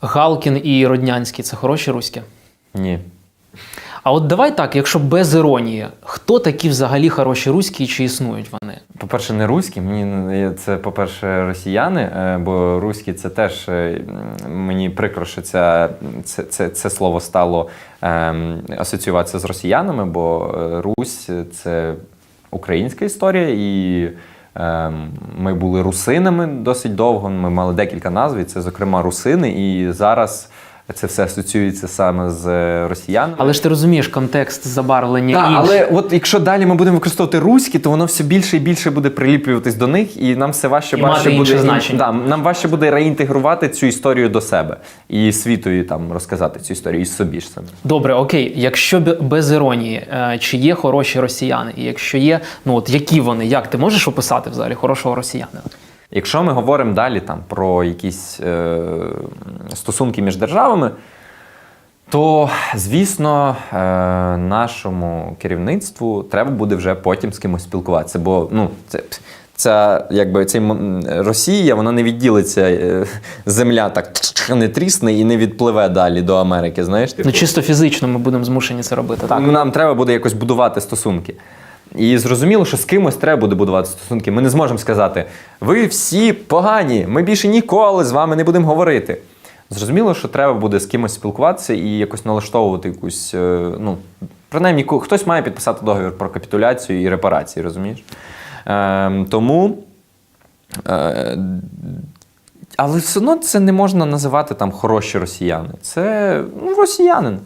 Галкін і Роднянський це хороші руські? Ні. А от давай так, якщо без іронії, хто такі взагалі хороші руські і чи існують вони? По-перше, не руські, мені це, по-перше, росіяни, е, бо руські це теж е, мені прикро, що ця, це, це, це слово стало ем, асоціюватися з росіянами, бо е, Русь це українська історія, і ми були русинами досить довго. Ми мали декілька назв, це, зокрема, русини, і зараз це все асоціюється саме з е, росіянами. Але ж ти розумієш контекст забарвлення Так, але от якщо далі ми будемо використовувати руські, то воно все більше і більше буде приліплюватись до них, і нам все важче І важче мати інше буде значення. Да, нам важче буде реінтегрувати цю історію до себе і світові там розказати цю історію і собі ж саме. Добре, окей, якщо без іронії, е, чи є хороші росіяни? І якщо є, ну от які вони? Як ти можеш описати взагалі хорошого росіянина? Якщо ми говоримо далі там про якісь е, стосунки між державами, то звісно, е, нашому керівництву треба буде вже потім з кимось спілкуватися. Бо ну, це, ця, якби, цей, Росія вона не відділиться, е, земля так не трісне і не відпливе далі до Америки. Знаєш, Ну чисто фізично ми будемо змушені це робити. Так нам треба буде якось будувати стосунки. І зрозуміло, що з кимось треба буде будувати стосунки. Ми не зможемо сказати: ви всі погані, ми більше ніколи з вами не будемо говорити. Зрозуміло, що треба буде з кимось спілкуватися і якось налаштовувати якусь. е, Ну, принаймні, хтось має підписати договір про капітуляцію і репарації, розумієш? Ем, тому. Е, але все одно це не можна називати там хороші росіяни. Це ну, росіянин.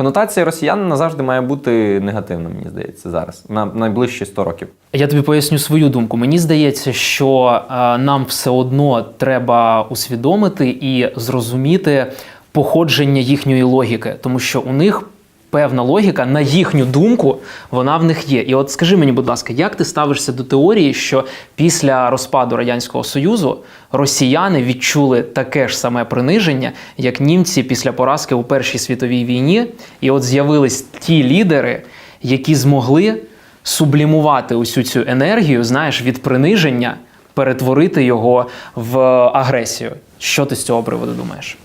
Конотація росіян назавжди має бути негативна, мені здається, зараз, на найближчі 100 років. я тобі поясню свою думку. Мені здається, що е, нам все одно треба усвідомити і зрозуміти походження їхньої логіки, тому що у них. Певна логіка, на їхню думку, вона в них є. І от скажи мені, будь ласка, як ти ставишся до теорії, що після розпаду Радянського Союзу росіяни відчули таке ж саме приниження, як німці після поразки у Першій світовій війні, і от з'явились ті лідери, які змогли сублімувати усю цю енергію, знаєш, від приниження, перетворити його в агресію. Що ти з цього приводу думаєш?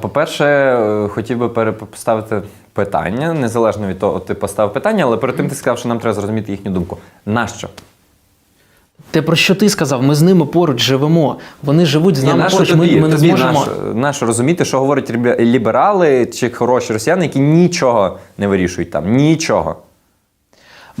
По-перше, е, хотів би перепоставити питання, незалежно від того, ти поставив питання, але перед тим ти сказав, що нам треба зрозуміти їхню думку. Нащо? Те, про що ти сказав, ми з ними поруч живемо. Вони живуть з Ні, нами нащо поруч. тобі, Ми, ми не тобі зможемо. нащо, розуміти, що говорять лібе- ліберали чи хороші росіяни, які нічого не вирішують там. Нічого.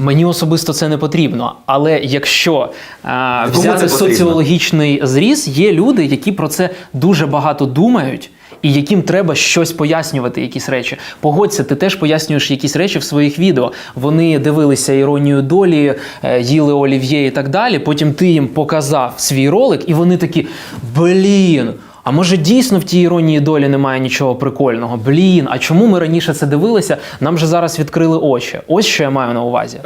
Мені особисто це не потрібно. Але якщо а, взяти соціологічний зріз, є люди, які про це дуже багато думають. І яким треба щось пояснювати, якісь речі. Погодься, ти теж пояснюєш якісь речі в своїх відео. Вони дивилися іронію долі, е, їли олів'є і так далі. Потім ти їм показав свій ролик, і вони такі: блін. А може дійсно в тій іронії долі немає нічого прикольного? Блін, а чому ми раніше це дивилися? Нам же зараз відкрили очі. Ось що я маю на увазі.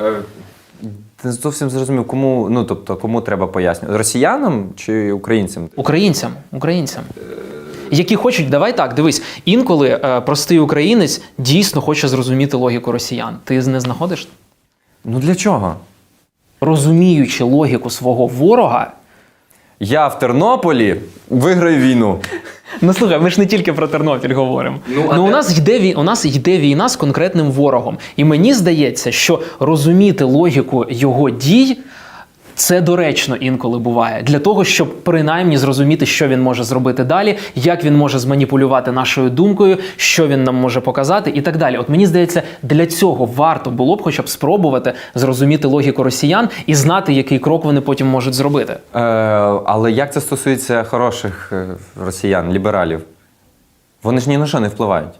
Ти зовсім зрозумів, кому, ну, тобто, кому треба пояснювати? Росіянам чи українцям? Українцям, українцям. Які хочуть, давай так, дивись, інколи е, простий українець дійсно хоче зрозуміти логіку росіян. Ти не знаходиш? Ну для чого? Розуміючи логіку свого ворога. Я в Тернополі виграю війну. Ну слухай, ми ж не тільки про Тернопіль говоримо. Ну, Ну, у нас йде вій- у нас йде війна з конкретним ворогом. І мені здається, що розуміти логіку його дій. Це доречно інколи буває для того, щоб принаймні зрозуміти, що він може зробити далі, як він може зманіпулювати нашою думкою, що він нам може показати, і так далі. От мені здається, для цього варто було б хоча б спробувати зрозуміти логіку росіян і знати, який крок вони потім можуть зробити. Е, але як це стосується хороших е, росіян, лібералів? Вони ж ні на що не впливають.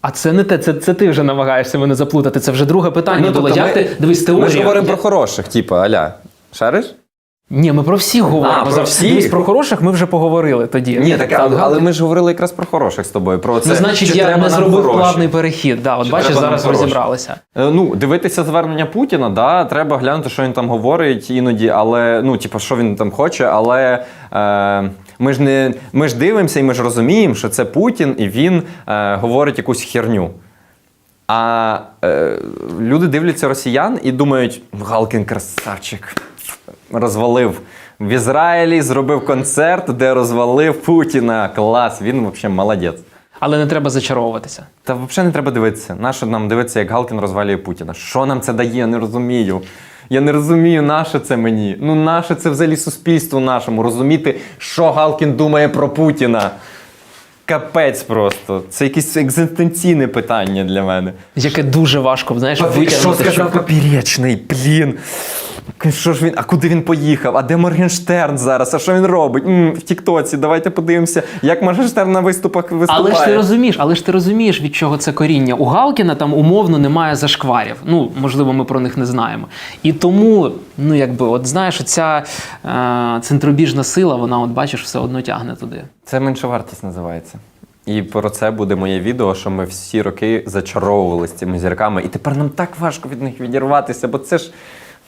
А це не те, це, це ти вже намагаєшся мене заплутати. Це вже друге питання було. тобто Як ми- ти дивись Ми ж говоримо Я- про хороших, типу, аля. Шариш? Ні, ми про всіх говоримо. про всіх? Дивись, про хороших ми вже поговорили тоді. Ні, так, але, але ми ж говорили якраз про хороших з тобою. Про це, Ну, значить, чи я треба не нам зробив хороші. плавний перехід. Да, от Чи бачиш, треба нам зараз хороші? розібралися. Е, Ну, дивитися звернення Путіна, да, треба глянути, що він там говорить іноді, але ну, типу, що він там хоче, але е, ми ж не ми ж дивимося і ми ж розуміємо, що це Путін, і він е, говорить якусь херню. А е, люди дивляться росіян і думають, Галкін красавчик, розвалив в Ізраїлі зробив концерт, де розвалив Путіна. Клас, він взагалі молодець. Але не треба зачаровуватися. Та взагалі не треба дивитися. Нащо нам дивитися, як Галкін розвалює Путіна? Що нам це дає? Я не розумію. Я не розумію, наше це мені. Ну, наше це взагалі суспільству нашому. Розуміти, що Галкін думає про Путіна. Капець просто. Це якесь екзистенційне питання для мене. Яке дуже важко, знаєш, Що витягнути. сказав Поперечний? Блін. Що ж він, а куди він поїхав? А де Моргенштерн зараз? А що він робить? м в Тіктоці. Давайте подивимося, як Моргенштерн на виступах виступає. Але ж ти розумієш, але ж ти розумієш, від чого це коріння. У Галкіна там умовно немає зашкварів. Ну, можливо, ми про них не знаємо. І тому, ну якби, от знаєш, ця е, центробіжна сила, вона, от бачиш, все одно тягне туди. Це меншовартість називається. І про це буде моє відео, що ми всі роки зачаровувалися цими зірками. І тепер нам так важко від них відірватися, бо це ж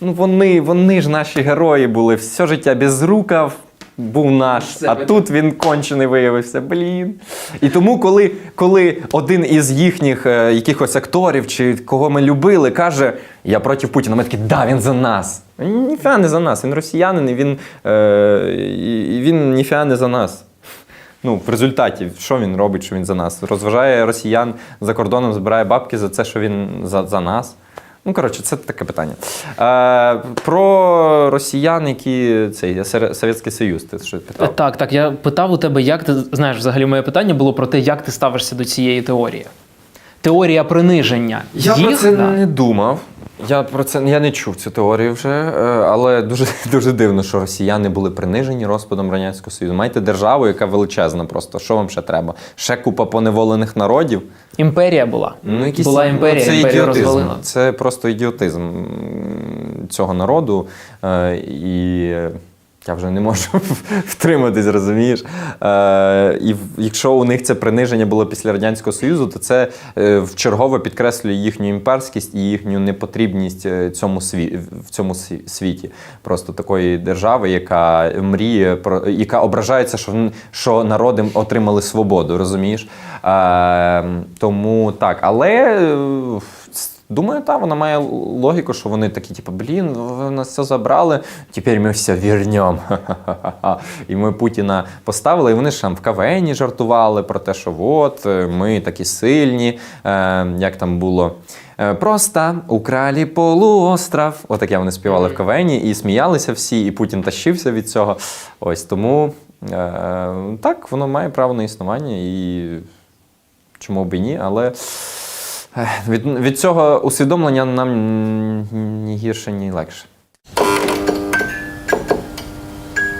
ну вони, вони ж наші герої були. Все життя без рукав був наш. а тут він кончений виявився. Блін. І тому, коли, коли один із їхніх е, якихось акторів чи кого ми любили, каже: Я проти Путіна, ми такі, да, він за нас. Ніфіга не за нас. Він росіянин, і він, е, і він ніфіга не за нас. Ну, в результаті, що він робить, що він за нас? Розважає росіян за кордоном, збирає бабки за це, що він за, за нас. Ну, коротше, це таке питання. Е, про росіян, які цей Совєтський Союз, ти що питав? Так, так. Я питав у тебе, як ти знаєш, взагалі моє питання було про те, як ти ставишся до цієї теорії. Теорія приниження. Я їх, про це да. не думав. Я про це я не чув цю теорію вже, е, але дуже дуже дивно, що росіяни були принижені розпадом радянського союзу. Маєте державу, яка величезна, просто що вам ще треба? Ще купа поневолених народів. Імперія була. Ну, якісь, була імперія, це імперія ідіотизм. Це просто ідіотизм цього народу. Е, і я вже не можу втриматись, розумієш. Е, і якщо у них це приниження було після Радянського Союзу, то це е, вчергове підкреслює їхню імперськість і їхню непотрібність е, цьому сві- в цьому сві- світі. Просто такої держави, яка мріє про яка ображається, що, що народи отримали свободу, розумієш? Е, тому так, але. Думаю, так, вона має логіку, що вони такі, типу, блін, ви нас все забрали, тепер ми все вернемо. І ми Путіна поставили, і вони ж там в КВНі жартували про те, що от е, ми такі сильні, е, як там було. Е, Просто украли полуостров. Отаке вони співали в КВНі і сміялися всі, і Путін тащився від цього. Ось тому е, так, воно має право на існування і чому б і ні, але. Від, від цього усвідомлення нам ні гірше, ні легше.